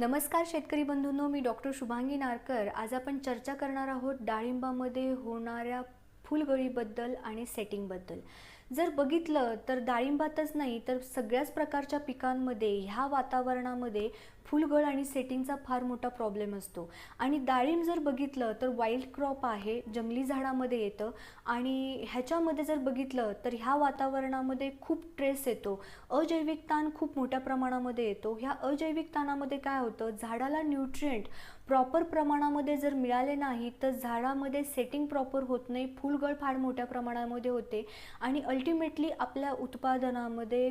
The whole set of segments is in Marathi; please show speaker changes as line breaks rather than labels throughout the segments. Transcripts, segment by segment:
नमस्कार शेतकरी बंधूंनो मी डॉक्टर शुभांगी नारकर. आज आपण चर्चा करणार आहोत डाळिंबामध्ये होणाऱ्या फुलगळीबद्दल आणि सेटिंगबद्दल. जर बघितलं तर डाळिंबातच नाही तर सगळ्याच प्रकारच्या पिकांमध्ये ह्या वातावरणामध्ये फुलगळ आणि सेटिंगचा फार मोठा प्रॉब्लेम असतो. आणि डाळिंब जर बघितलं तर वाईल्ड क्रॉप आहे जंगली झाडामध्ये येतं. आणि ह्याच्यामध्ये जर बघितलं तर ह्या वातावरणामध्ये खूप ट्रेस येतो. अजैविक ताण खूप मोठ्या प्रमाणामध्ये येतो. ह्या अजैविक ताणामध्ये काय होतं? झाडाला न्यूट्रियंट प्रॉपर प्रमाणामध्ये जर मिळाले नाही तर झाडामध्ये सेटिंग प्रॉपर होत नाही फुलगळ फार मोठ्या प्रमाणामध्ये होते. आणि अल्टिमेटली आपल्या उत्पादनामध्ये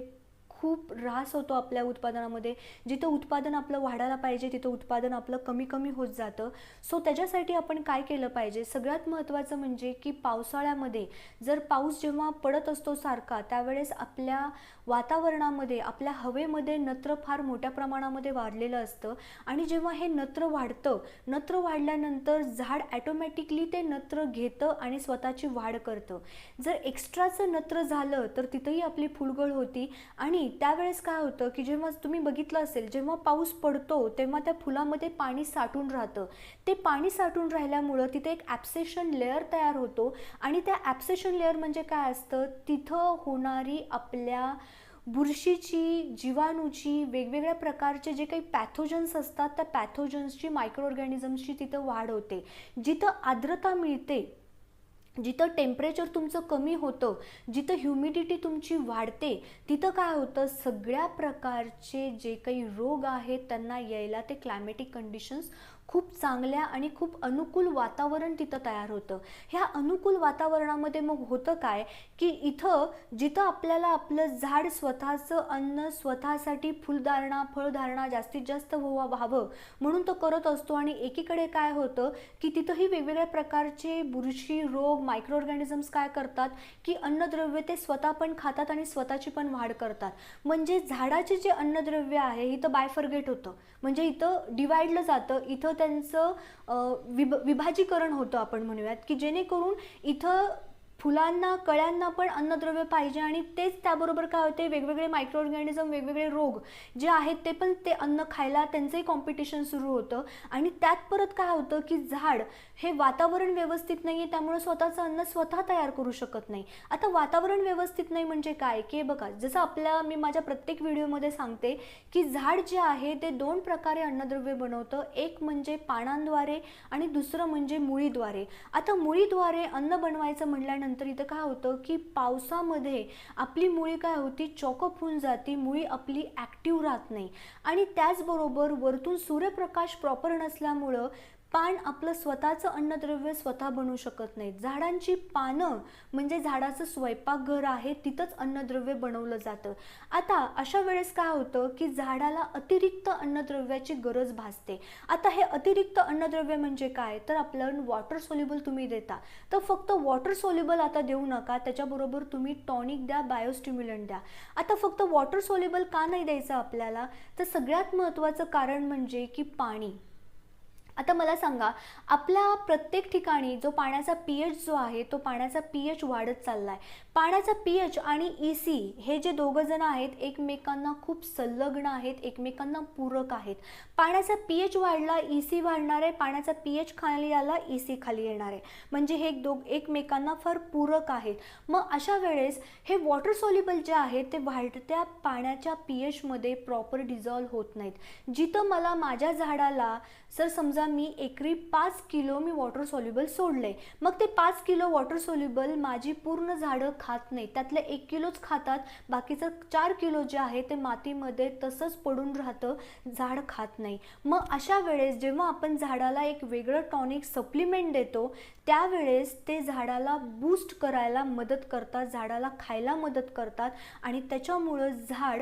खूप ऱ्हास होतो आपल्या उत्पादनामध्ये. जिथं उत्पादन आपलं वाढायला पाहिजे तिथं उत्पादन आपलं कमी कमी होत जातं. सो त्याच्यासाठी आपण काय केलं पाहिजे? सगळ्यात महत्त्वाचं म्हणजे की पावसाळ्यामध्ये जर पाऊस जेव्हा पडत असतो सारखा त्यावेळेस आपल्या वातावरणामध्ये आपल्या हवेमध्ये नत्र फार मोठ्या प्रमाणामध्ये वाढलेलं असतं. आणि जेव्हा हे नत्र वाढतं नत्र वाढल्यानंतर झाड ॲटोमॅटिकली ते नत्र घेतं आणि स्वतःची वाढ करतं. जर एक्स्ट्राचं नत्र झालं तर तिथंही आपली फुलगळ होती आणि त्यावेळेस काय होतं की जेव्हा तुम्ही बघितलं असेल जेव्हा पाऊस पडतो तेव्हा त्या फुलामध्ये पाणी साठून राहतं. ते पाणी साठून राहिल्यामुळं तिथे एक ॲप्सेशन लेअर तयार होतो आणि त्या ॲप्सेशन लेअर म्हणजे काय असतं? तिथं होणारी आपल्या बुरशीची जीवाणूची वेगवेगळ्या प्रकारचे जे काही पॅथोजन्स असतात त्या पॅथोजन्सची मायक्रो ऑर्गॅनिझम्सची तिथं वाढ होते. जिथं आर्द्रता मिळते जिथं टेम्परेचर तुमचं कमी होतं जिथं ह्युमिडिटी तुमची वाढते तिथं काय होतं? सगळ्या प्रकारचे जे काही रोग आहेत त्यांना यायला ते क्लायमॅटिक कंडिशन्स खूप चांगल्या आणि खूप अनुकूल वातावरण तिथं तयार होतं. ह्या अनुकूल वातावरणामध्ये मग होतं काय? की इथं जिथं आपल्याला आपलं झाड स्वतःचं अन्न स्वतःसाठी फुलधारणा फळधारणा जास्तीत जास्त व्हावा व्हावं म्हणून तो करत असतो आणि एकीकडे काय होतं की तिथंही वेगवेगळ्या प्रकारचे बुरशी रोग मायक्रो ऑर्गॅनिझम्स काय करतात की अन्नद्रव्य ते स्वतः पण खातात आणि स्वतःची पण वाढ करतात. म्हणजे झाडाचे जे अन्नद्रव्य आहे इथं बायफर्गेट होतं. म्हणजे इथं डिवाइडलं जातं. इथं त्यांचं विभ विभाजीकरण होतं आपण म्हणूयात की जेणेकरून इथं फुलांना कळ्यांना पण अन्नद्रव्य पाहिजे आणि तेच त्याबरोबर काय होते वेगवेगळे मायक्रो ऑर्गॅनिझम वेगवेगळे रोग जे आहेत ते पण ते अन्न खायला त्यांचंही कॉम्पिटिशन सुरू होतं. आणि त्यात परत काय होतं की झाड हे वातावरण व्यवस्थित नाही आहे त्यामुळे स्वतःचं अन्न स्वतः तयार करू शकत नाही. आता वातावरण व्यवस्थित नाही म्हणजे काय? की बघा जसं आपल्या मी माझ्या प्रत्येक व्हिडिओमध्ये सांगते की झाड जे आहे ते दोन प्रकारे अन्नद्रव्य बनवतं. एक म्हणजे पानांद्वारे आणि दुसरं म्हणजे मुळीद्वारे. आता मुळीद्वारे अन्न बनवायचं म्हटल्यानंतर नंतर इथं काय होतं की पावसामध्ये आपली मुळी काय होती? चॉकअप होऊन जाती मुळी आपली ॲक्टिव्ह राहत नाही. आणि त्याचबरोबर वरतून सूर्यप्रकाश प्रॉपर नसल्यामुळं पान आपलं स्वतःचं अन्नद्रव्य स्वतः बनवू शकत नाहीत. झाडांची पानं म्हणजे झाडाचं स्वयंपाकघर आहे तिथंच अन्नद्रव्य बनवलं जातं. आता अशा वेळेस काय होतं की झाडाला अतिरिक्त अन्नद्रव्याची गरज भासते. आता हे अतिरिक्त अन्नद्रव्य म्हणजे काय? तर आपलं वॉटर सोल्युबल तुम्ही देता. तर फक्त वॉटर सोल्युबल आता देऊ नका त्याच्याबरोबर तुम्ही टॉनिक द्या बायोस्टिम्युलंट द्या. आता फक्त वॉटर सोल्युबल का नाही द्यायचं आपल्याला? तर सगळ्यात महत्त्वाचं कारण म्हणजे की पाणी. आता मला सांगा आपल्या प्रत्येक ठिकाणी जो पाण्याचा पी एच जो आहे तो पाण्याचा पी एच वाढत चालला आहे पाण्याचा पी एच आणि ई सी हे जे दोघं जण आहेत एकमेकांना खूप संलग्न आहेत एकमेकांना पूरक आहेत. पाण्याचा पी एच वाढला ई सी वाढणार आहे पाण्याचा पी एच खाली आला ई सी खाली येणार आहे. म्हणजे हे दोघ एकमेकांना फार पूरक आहेत. मग अशा वेळेस हे वॉटर सोल्युबल जे आहे ते वाढत्या पाण्याच्या पी एचमध्ये प्रॉपर डिझॉल्व्ह होत नाहीत. जिथं मला माझ्या झाडाला सर समजा मी एकरी पाच किलो मी वॉटर सॉल्युबल सोडले मग ते पाच किलो वॉटर सॉल्युबल माझी पूर्ण झाडं खात नाही त्यातले एक किलोच खातात. बाकीचं चार किलो जे आहे ते मातीमध्ये तसंच पडून राहतं. झाड खात नाही. मग अशा वेळेस जेव्हा आपण झाडाला एक वेगळं टॉनिक सप्लिमेंट देतो त्यावेळेस ते झाडाला बूस्ट करायला मदत करतात झाडाला खायला मदत करतात आणि त्याच्यामुळं झाड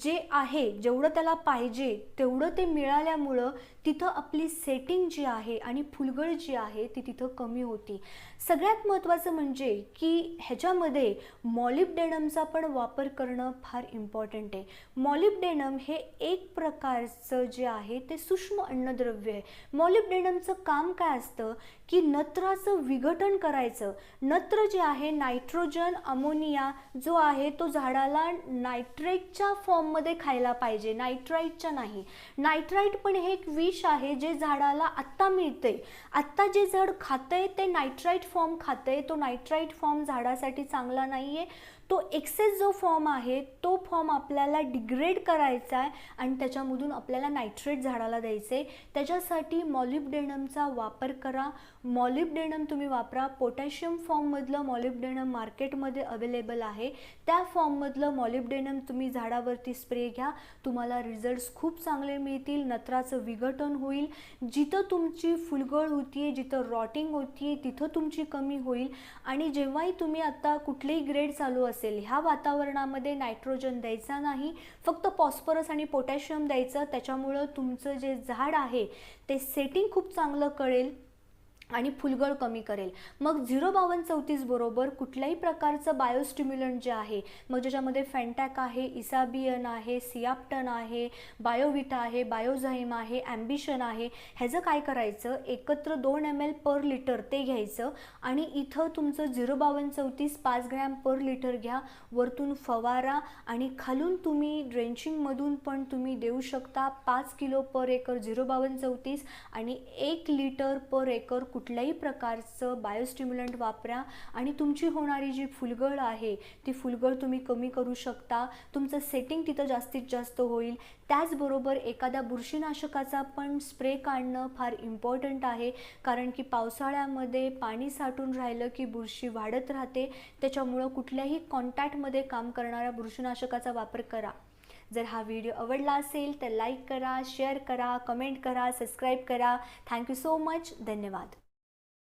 जे आहे जेवढं त्याला पाहिजे तेवढं ते मिळाल्यामुळं तिथं आपली सेटिंग जी आहे आणि फुलगळ जी आहे ती तिथं कमी होती. सगळ्यात महत्त्वाचं म्हणजे की ह्याच्यामध्ये मॉलिबडेनमचा पण वापर करणं फार इम्पॉर्टंट आहे. मॉलिबडेनम हे एक प्रकारचं जे आहे ते सूक्ष्म अन्नद्रव्य आहे. मॉलिब्डेनमचं काम काय असतं? की नत्राचं विघटन करायचं. नत्र जे आहे नायट्रोजन अमोनिया जो आहे तो झाडाला नायट्रेटच्या फॉर्ममध्ये खायला पाहिजे. नायट्राईटच्या नाही. नायट्राईट पण हे एक विष आहे जे झाडाला आत्ता मिळते आत्ता जे झाड खातंय ते नायट्राईट फॉर्म खातंय. तो नायट्राईट फॉर्म झाडासाठी चांगला नाही आहे तो एक्सेस जो फॉर्म आहे तो फॉर्म आपल्याला डिग्रेड करायचा आहे आणि त्याच्यामधून आपल्याला नायट्रेट झाडाला द्यायचं आहे त्याच्यासाठी मॉलिब्डेनमचा वापर करा. मॉलिब्डेनम तुम्ही वापरा. पोटॅशियम फॉर्ममधलं मॉलिब्डेनम मार्केटमध्ये अवेलेबल आहे. त्या फॉर्ममधलं मॉलिब्डेनम तुम्ही झाडावरती स्प्रे घ्या. तुम्हाला रिझल्ट्स खूप चांगले मिळतील. नत्राचं विघटन होईल. होईल जिथं तुमची फुलगळ होतीये जिथं रॉटिंग होतीये तिथं तुमची कमी होईल. आणि जेव्हाही तुम्ही आता कुठलेही ग्रेड चालू असेल ह्या वातावरणामध्ये नायट्रोजन द्यायचा नाही. फक्त फॉस्फरस आणि पोटॅशियम द्यायचं. त्याच्यामुळं तुमचं जे झाड आहे ते सेटिंग खूप चांगलं कळेल. आणि फुलगळ कमी करेल. मग झिरो बावन्न चौतीस बरोबर कुठल्याही प्रकारचं बायोस्टिम्युलंट जे आहे मग ज्याच्यामध्ये फॅन्टॅक आहे इसाबियन आहे सियाप्टन आहे बायोविटा आहे बायोझाईम आहे ॲम्बिशन आहे ह्याचं काय करायचं? एकत्र दोन एम एल पर लिटर ते घ्यायचं आणि इथं तुमचं झिरो बावन्न चौतीस पाच ग्रॅम पर लिटर घ्या. वरतून फवारा आणि खालून तुम्ही ड्रेंचिंगमधून पण तुम्ही देऊ शकता. पाच किलो पर एकर झिरो बावन्न चौतीस आणि एक लिटर पर एकर कुठल्याही प्रकारचं बायोस्टिम्युलंट वापरा आणि तुमची होणारी जी फुलगळ आहे ती फुलगळ तुम्ही कमी करू शकता. तुमचं सेटिंग तिथं जास्तीत जास्त होईल. त्याचबरोबर एखाद्या बुरशीनाशकाचा पण स्प्रे काढणं फार इम्पॉर्टंट आहे. कारण की पावसाळ्यामध्ये पाणी साठून राहिलं की बुरशी वाढत राहते. त्याच्यामुळं कुठल्याही कॉन्टॅक्टमध्ये काम करणाऱ्या बुरशीनाशकाचा वापर करा. जर हा व्हिडिओ आवडला असेल तर लाईक करा शेअर करा कमेंट करा सबस्क्राईब करा. थँक्यू सो मच धन्यवाद.